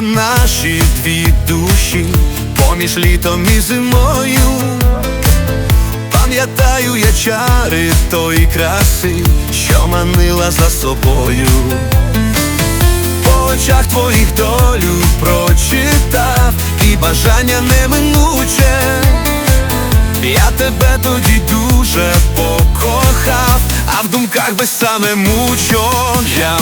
наші дві душі, поміж літом і зимою. Пам'ятаю я чари тої краси, що манила за собою. По очах твоїх долю прочитав і бажання неминуче. Я тебе тоді дуже покохав, а в думках без саме мучо Я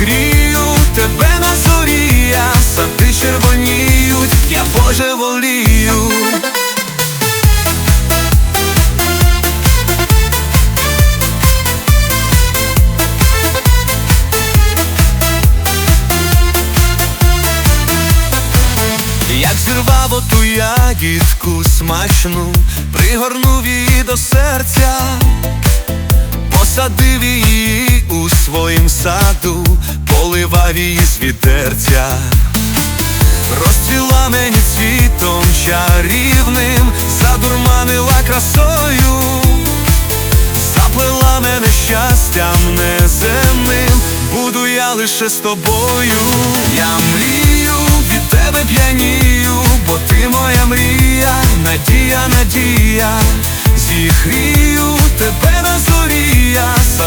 зігрію тебе на зорі, я сади червоніють, я Боже волію. Як зірвав оту ягідку смачну, пригорнув її до серця, посадив її у своїм саду, її з вітерця, розцвіла мені цвітом чарівним, задурманила красою, заплела мене щастям неземним, буду я лише з тобою, я мрію від тебе п'янію, бо ти моя мрія, надія, надія, зігрію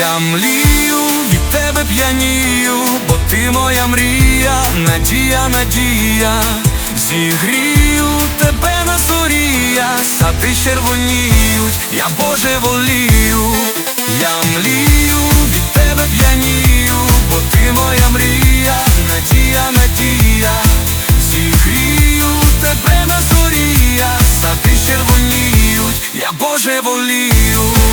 Я млію, від тебе п'янію, бо ти моя мрія, надія, надія, зігрію тебе на зорія, сади червоніють, я Боже волію, я млію, від тебе п'янію, бо ти моя мрія, надія, надія, зігрію тебе на зорія, сади червоніють, я Боже волію.